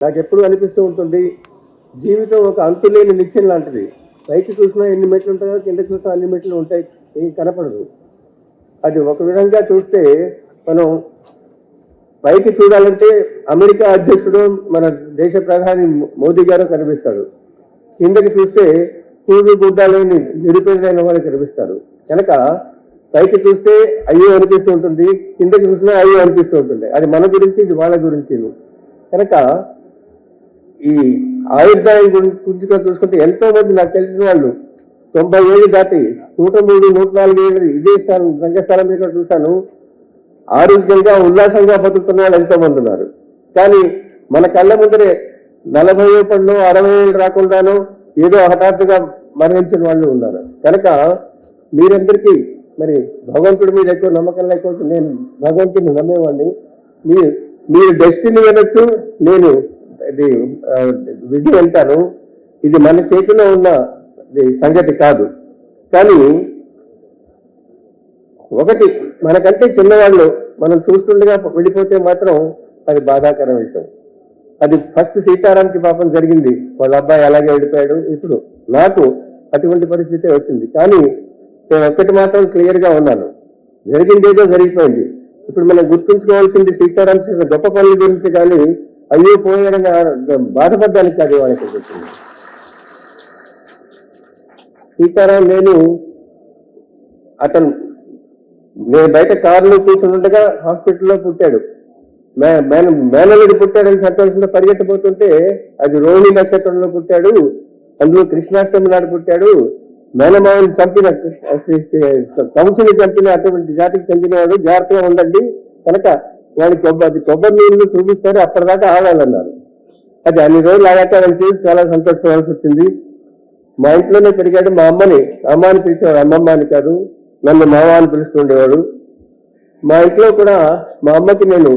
నాకు ఎప్పుడు అనిపిస్తూ ఉంటుంది జీవితం ఒక అంతులేని నిత్యం లాంటిది. పైకి చూసినా ఎన్ని మెట్లు ఉంటాయో కింద చూసినా అన్ని మెట్లు ఉంటాయి ఏం కనపడదు. అది ఒక విధంగా చూస్తే మనం పైకి చూడాలంటే అమెరికా అధ్యక్షుడు మన దేశ ప్రధాని మోదీ గారు కనిపిస్తాడు కిందకి చూస్తే కూడు గుడ్డాలని నిరుపేదైన వాళ్ళు కనిపిస్తారు. కనుక పైకి చూస్తే అయ్యో అనిపిస్తూ ఉంటుంది కిందకి చూసినా అయ్యో అనిపిస్తూ ఉంటుంది. అది మన గురించి ఇది వాళ్ళ గురించి. కనుక ఈ ఆయుర్దాయం గురించి చూసుకుంటే ఎంతో మంది నాకు తెలిసిన వాళ్ళు తొంభై ఏళ్ళు దాటి నూట మూడు నూట నాలుగు ఏళ్ళు ఇదే స్థానం రంగస్థలం మీద చూశాను. ఆరోగ్యంగా ఉల్లాసంగా బతుకుతున్న వాళ్ళు ఎంతో మంది ఉన్నారు. కానీ మన కళ్ళ ముందరే నలభై ఏళ్ళు అరవై ఏళ్ళు రాకుండాను ఏదో హఠాత్తుగా మరణించిన వాళ్ళు ఉన్నారు. కనుక మీరందరికీ మరి భగవంతుడి మీద ఎక్కువ నమ్మకం లేకపోతే నేను భగవంతుడిని నమ్మేవాడిని. మీరు మీరు డెస్టినీ వినొచ్చు నేను ఇది విధి అంటాను ఇది మన చేతిలో ఉన్న ఇది సంగతి కాదు. కానీ ఒకటి మనకంటే చిన్నవాళ్ళు మనం చూస్తుండగా వెళ్ళిపోతే మాత్రం అది బాధాకరం విషయం అది ఫస్ట్ సీతారాంకి పాపం జరిగింది. వాళ్ళ అబ్బాయి అలాగే వెళ్ళిపోయాడు. ఇప్పుడు నాకు అటువంటి పరిస్థితి వచ్చింది. కానీ నేను ఒక్కటి మాత్రం క్లియర్గా ఉన్నాను. జరిగింది ఏదో జరిగిపోయింది. ఇప్పుడు మనం గుర్తుంచుకోవాల్సింది సీతారాం చేసిన గొప్ప పనుల గురించి కానీ అయ్యో పోయారని బాధపడ్డానికి కాదు వాళ్ళకి చెప్పింది సీతారాం నేను అతను నేను బయట కారులో కూర్చుండగా హాస్పిటల్లో పుట్టాడు. మే- మేన మేనలుడు పుట్టాడని సంతోషంలో పరిగెత్తబోతుంటే అది రోహిణి నక్షత్రంలో పుట్టాడు. అందులో కృష్ణాష్టమి నాడు పుట్టాడు. మేనమావిని చంపిన కంసుని చంపిన అటువంటి జాతికి చెందినవాడు. జాగ్రత్తగా ఉండండి. కనుక వాడు కొబ్బరి కొబ్బరి నీళ్ళు చూపిస్తారు అప్పటిదాకా ఆగాలన్నారు. అది అన్ని రోజులు ఆగాక వాళ్ళు చూసి చాలా సంతోషపడాల్సి వచ్చింది. మా ఇంట్లోనే పెరిగాడు మా అమ్మని. అమ్మ అని పిలిచేవాడు అమ్మమ్మ అని కాదు నన్ను మామ అని పిలుస్తుండేవాడు మా ఇంట్లో కూడా మా అమ్మకి నేను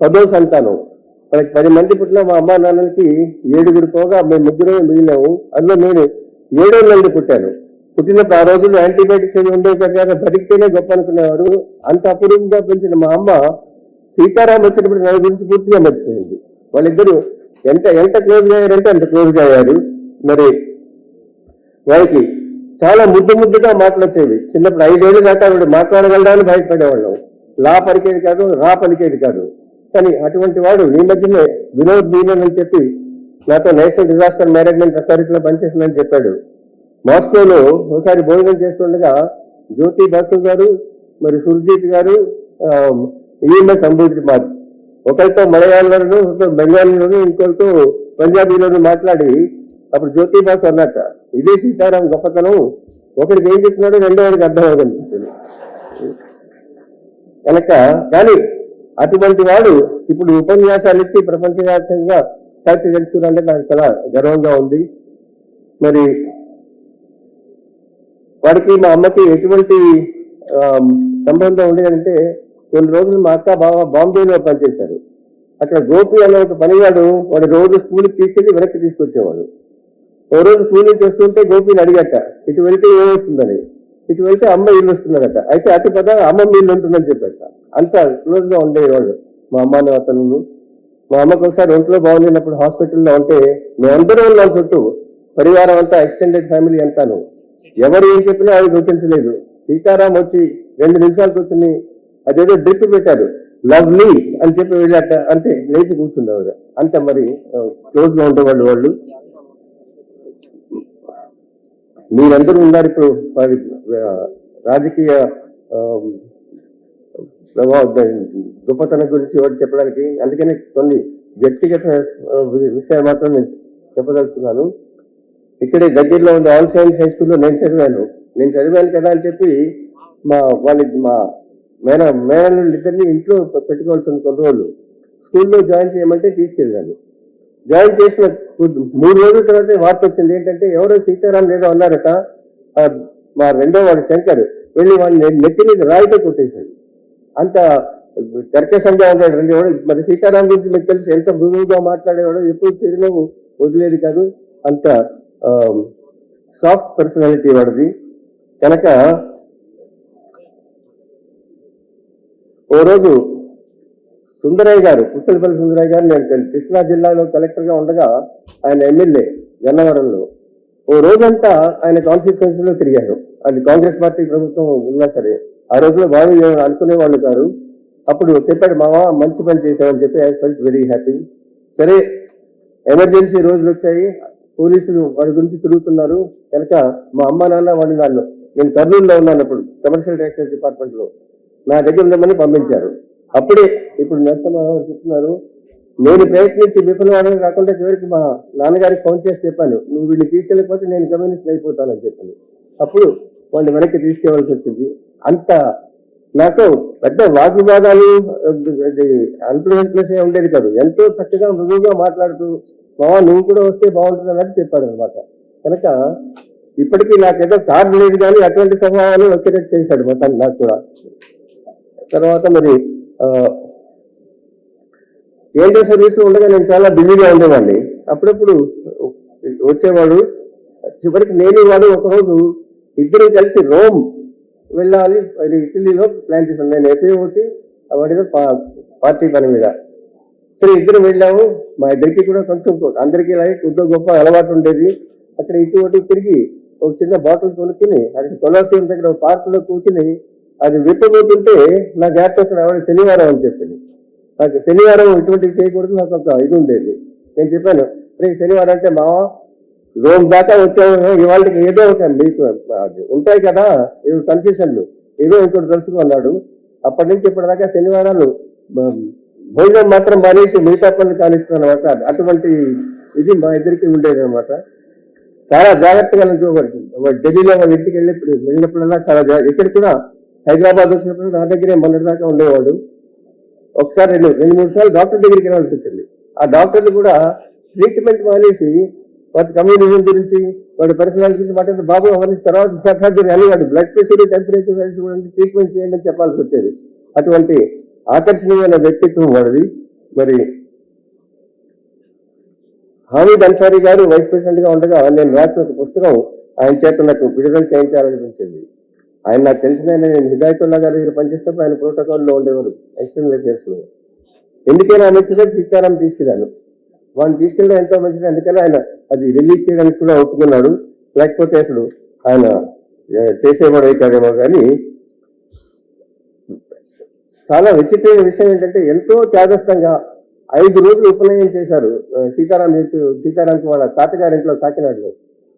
పదో సంతానం. మనకి పది మంది పుట్టిన మా అమ్మ నాన్నలకి ఏడుగురు పోగా మేము ముగ్గురే మిగిలినాము అందులో నేను ఏడో నెలలు పుట్టాను. పుట్టినప్పుడు ఆ రోజుల్లో యాంటీబయాటిక్స్ ఏమి ఉండే కదా బతికితేనే గొప్ప అనుకునేవారు. అంత అపురూపంగా పెంచిన మా అమ్మ సీతారాం వచ్చినప్పుడు నా గురించి పూర్తిగా మర్చిపోయింది. వాళ్ళిద్దరూ ఎంత ఎంత క్లోజ్ అయ్యారంటే అంత క్లోజ్గా అయ్యారు. మరి వారికి చాలా ముద్దు ముద్దుగా మాట్లాడేవి. చిన్నప్పుడు ఐదేళ్ళు దాకా ఆవిడ మాట్లాడగలడానికి భయపడేవాళ్ళం. లా పలికేది కాదు రా పలికేది కాదు. కానీ అటువంటి వాడు ఈ మధ్యనే వినోద్ మీనన్ అని చెప్పి నాతో నేషనల్ డిజాస్టర్ మేనేజ్మెంట్ అథారిటీలో పనిచేస్తుందని చెప్పాడు. మాస్కోలో ఒకసారి భోజనం చేస్తుండగా జ్యోతి బాసు గారు మరి సుర్జీత్ గారు ఈఎంఎస్ సంబోధించి మాది ఒకరితో మలయాళంలోను బెంగాలీలోను ఇంకొకరితో పంజాబీలోను మాట్లాడి అప్పుడు జ్యోతిబాసు అన్నట్ట ఇదే సీతారాం గొప్పతనం. ఒకరికి ఏం చెప్తున్నాడో రెండో వాడికి అర్థం అవ్వగలుగుతుంది కనుక కానీ అటువంటి వాడు ఇప్పుడు ఉపన్యాసాలు ఇచ్చి ప్రపంచవ్యాప్తంగా ఖ్యాతి తెలుసుకున్నారంటే నాకు చాలా గర్వంగా ఉంది. మరి వాడికి మా అమ్మకి ఎటువంటి సంబంధం ఉండేదంటే కొన్ని రోజులు మా అక్క బావ బాంబేలో పనిచేశారు. అక్కడ గోపి అనే ఒక పనివాడు వాడు రోజు స్కూల్కి తీసుకెళ్ళి వెనక్కి తీసుకొచ్చేవాడు. ఓ రోజు స్కూల్ చేస్తుంటే గోపిని అడిగట ఇటు వెళ్తే ఏమొస్తుందని? ఇటు వెళ్తే అమ్మ ఇల్లు వస్తుందట అయితే అటు పద అమ్మ ఇల్లు ఉంటుందని చెప్పట. అంత క్లోజ్గా ఉండేవాడు మా అమ్మ అతను. మా అమ్మకు ఒకసారి ఒంట్లో బాగుండినప్పుడు హాస్పిటల్లో ఉంటే మేమందరం ఉన్నాం చుట్టూ. పరివారం అంతా ఎక్స్టెండెడ్ ఫ్యామిలీ అంతాను. ఎవరు ఏం చెప్పినా అది గుర్తించలేదు. సీతారాం వచ్చి రెండు నిమిషాలు కూర్చొని అదేదో డ్రిప్ పెట్టారు. లవ్లీ అని చెప్పి వెళ్ళాక అంటే లేచి కూర్చుండేవాడు. అంత మరి క్లోజ్గా ఉండేవాళ్ళు వాళ్ళు. మీరందరూ ఉన్నారు ఇప్పుడు రాజకీయ గొప్పతనం గురించి వాడు చెప్పడానికి? అందుకని కొన్ని వ్యక్తిగత విషయాలు మాత్రం నేను చెప్పదలుచుకున్నాను. ఇక్కడే దగ్గరలో ఉన్న ఆల్ సైన్స్ హై స్కూల్లో నేను చదివాను. నేను చదివాను కదా అని చెప్పి మా వాళ్ళ మా మేన మేనల్ని ఇద్దరిని ఇంట్లో పెట్టుకోవాల్సిన కొన్ని రోజులు. స్కూల్లో జాయిన్ చేయమంటే తీసుకెళ్ళాను. జాయిన్ చేసిన మూడు రోజుల తర్వాత వార్త వచ్చింది. ఏంటంటే ఎవరో సీతారాం లేదో అన్నారట. మా రెండో వాడు శంకర్ వెళ్ళి వాడిని నెత్తి మీద రాయితో కొట్టేశాడు. అంత కర్కశంగా ఉన్నాడు రెండు వాడు. మరి సీతారాం గురించి మీకు తెలిసి ఎంత భూమిగా మాట్లాడేవాడు ఎప్పుడు చిరునవ్వు వదిలేది కాదు. అంత సాఫ్ట్ పర్సనాలిటీ వాడిది. కనుక ఓ రోజు సుందరయ్య గారు పుత్తలపల్లి సుందరయ్య గారు నేను కృష్ణా జిల్లాలో కలెక్టర్గా ఉండగా ఆయన ఎమ్మెల్యే గన్నవరంలో ఓ రోజంతా ఆయన కాన్స్టిట్యున్సీలో తిరిగారు. అది కాంగ్రెస్ పార్టీ ప్రభుత్వం ఉన్నా సరే ఆ రోజులో బాగా అనుకునేవాళ్ళు వాళ్ళు అప్పుడు చెప్పాడు మావా మంచి పని చేశామని చెప్పి ఐ ఫెల్ట్ వెరీ హ్యాపీ సరే ఎమర్జెన్సీ రోజులు వచ్చాయి. పోలీసులు వాళ్ళ గురించి తిరుగుతున్నారు. కనుక మా అమ్మ నాన్న వాళ్ళు నాన్న నేను కర్నూలులో ఉన్నాను అప్పుడు కమర్షియల్ ట్యాక్సెస్ డిపార్ట్మెంట్లో. నా దగ్గర ఉండమని పంపించారు. అప్పుడే ఇప్పుడు నరసింహారావు చెప్తున్నారు నేను ప్రయత్నించి విఫలమవడం కాకుండా చివరికి మా నాన్నగారికి ఫోన్ చేసి చెప్పాను. నువ్వు వీళ్ళు తీసుకెళ్ళకపోతే నేను కమ్యూనిస్ట్ అయిపోతానని చెప్పాను. అప్పుడు వాళ్ళు వెనక్కి తీసుకెళ్ళవలసి వచ్చింది. అంత నాకు పెద్ద వాగ్వివాదాలు అన్ప్లెజెంట్నెస్ ఉండేది కాదు. ఎంతో చక్కగా మృదువుగా మాట్లాడుతూ మావా నువ్వు కూడా వస్తే బాగుంటుంది అని చెప్పాడు అనమాట కనుక ఇప్పటికీ నాకేదో కార్డు లేదు కానీ అటువంటి స్వభావాలు వచ్చేటట్టు చేశాడు మొత్తం నాకు కూడా తర్వాత మరి ఏంటో సర్వీస్లో సర్వీస్ ఉండగా నేను చాలా బిజీగా ఉండేవాడిని. అప్పుడప్పుడు వచ్చేవాడు చివరికి నేను వాడు ఒకరోజు ఇద్దరు కలిసి రోమ్ వెళ్ళాలి అది ఇటలీలో ప్లాన్ చేశాను. నేను ఎఫ్ఏ ఒకటి వాడిలో పా- పార్టీ పని మీద. సరే ఇద్దరు వెళ్ళాము. మా ఇద్దరికి కూడా కొంచెం అందరికీ ఇలాగే కొద్దిగా గొప్ప అలవాటు ఉండేది. అక్కడ ఇటు ఒకటి తిరిగి ఒక చిన్న బాటిల్ కొనుక్కుని అక్కడ కొలాసియం దగ్గర ఒక పార్క్లో కూర్చుని అది విప్పబోతుంటే నా జ్ఞాపకం ఆవిడ శనివారం అని చెప్పింది నాకు శనివారం ఇటువంటివి చేయకూడదు నాకు ఒక ఇది ఉండేది. నేను చెప్పాను రేపు శనివారం అంటే మా రోజు దాకా వచ్చాము ఇవాళకి ఏదో ఒక మీకు అది ఉంటాయి కదా ఏదో కన్సెషన్లు. ఏదో ఇంకోటి తెలుసుకున్నాడు. అప్పటి నుంచి ఇప్పటిదాకా శనివారాలు భోజనం మాత్రం మానేసి మిగతా పనులు కానిస్తాను అటువంటి ఇది మా ఇద్దరికి ఉండేది అనమాట. చాలా జాగ్రత్తగా చూపడుతుంది ఢిల్లీలో వాళ్ళ ఇంటికి వెళ్ళి వెళ్ళినప్పుడల్లా చాలా జా- ఇక్కడ కూడా హైదరాబాద్ వచ్చినప్పుడు నా దగ్గరే మొన్నటి దాకా ఉండేవాడు. ఒకసారి రెండు రెండు మూడు సార్లు డాక్టర్ దగ్గరికి వెళ్ళాల్సి వచ్చింది. ఆ డాక్టర్లు కూడా ట్రీట్మెంట్ మానేసి వాటి కమ్యూనిజం గురించి వాడి పరిసరాల గురించి మాట్లాడిన బాబు అవన్నీ తర్వాత సర్జరీ అని వాడి బ్లడ్ ప్రెషర్ టెంపరేచర్ ట్రీట్మెంట్ చేయండి అని చెప్పాల్సి వచ్చేది. అటువంటి ఆకర్షణీయమైన వ్యక్తిత్వం వాడిది. మరి హామీద్ అన్సారీ గారు వైస్ ప్రెసిడెంట్గా ఉండగా నేను రాసిన ఒక పుస్తకం ఆయన చేత నాకు విడుదల చేయించాలనిపించింది. ఆయన నాకు తెలిసిన ఆయన నేను హిదాయతుల్లా గారి దగ్గర పనిచేసినప్పుడు ఆయన ప్రోటోకాల్లో ఉండేవారు ఎక్స్టర్నల్ అఫేర్స్ ఎందుకైనా మంచిదే సీతారాం తీసుకురాను వాడిని తీసుకెళ్ళడం ఎంతో మంచిది అందుకని ఆయన అది రిలీజ్ చేయడానికి కూడా ఒప్పుకున్నాడు. లేకపోతే అసలు ఆయన చేసేవాడు అవుతాడేమో కానీ చాలా విచిత్రమైన విషయం ఏంటంటే ఎంతో త్యాగస్తంగా ఐదు రోజులు ఉపనయనం చేశారు సీతారాం సీతారాంకి వాళ్ళ తాతగారింట్లో కాకినాడలో.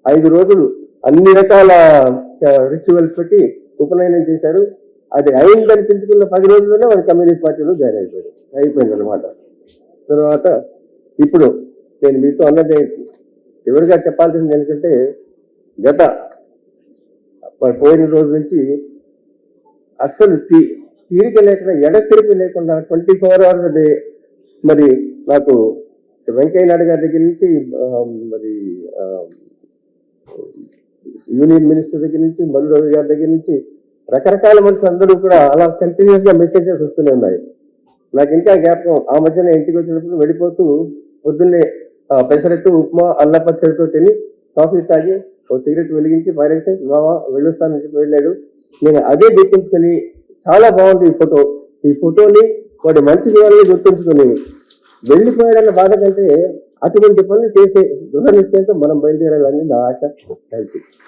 ఐదు రోజులు అన్ని రకాల రిచువల్స్ పెట్టి ఉపనయనం చేశారు. అది అయింది అనిపించుకున్న పది రోజుల్లోనే వాడు కమ్యూనిస్ట్ పార్టీలో జాయిన్ అయిపోయాడు. అయిపోయింది అనమాట తర్వాత ఇప్పుడు నేను మీతో అన్నది చివరిగా చెప్పాల్సింది ఏంటంటే గత పోయిన రోజు నుంచి అస్సలు తీ- తీరిక లేకుండా ఎడతెరిపి లేకుండా ట్వంటీ ఫోర్ అవర్స్ డే మరి నాకు వెంకయ్య నాయుడు గారి దగ్గర నుంచి మరి యూనియన్ మినిస్టర్ దగ్గర నుంచి మల్లు గారి దగ్గర నుంచి రకరకాల మనుషులు అందరూ కూడా అలా కంటిన్యూస్గా మెసేజెస్ వస్తూనే ఉన్నాయి. నాకు ఇంకా జ్ఞాపకం ఆ మధ్యన ఇంటికి వచ్చినప్పుడు వెళ్ళిపోతూ పొద్దున్నే పెసరట్టు ఉప్మా అల్ల పచ్చడితో తిని కాఫీ తాగి ఒక సిగరెట్ వెలిగించి పారేసి మావా వెళ్ళొస్తానని చెప్పి వెళ్ళాడు. నేను అదే గుర్తుంచుకొని చాలా బాగుంది ఈ ఫోటో. ఈ ఫోటోని వాడి మంచి వాళ్ళని గుర్తుంచుకొని వెళ్ళిపోయాడన్న బాధ కంటే అటువంటి పనులు చేసే గృహ నిశ్చయంతో మనం బయలుదేరాలని నా ఆశ. Thank you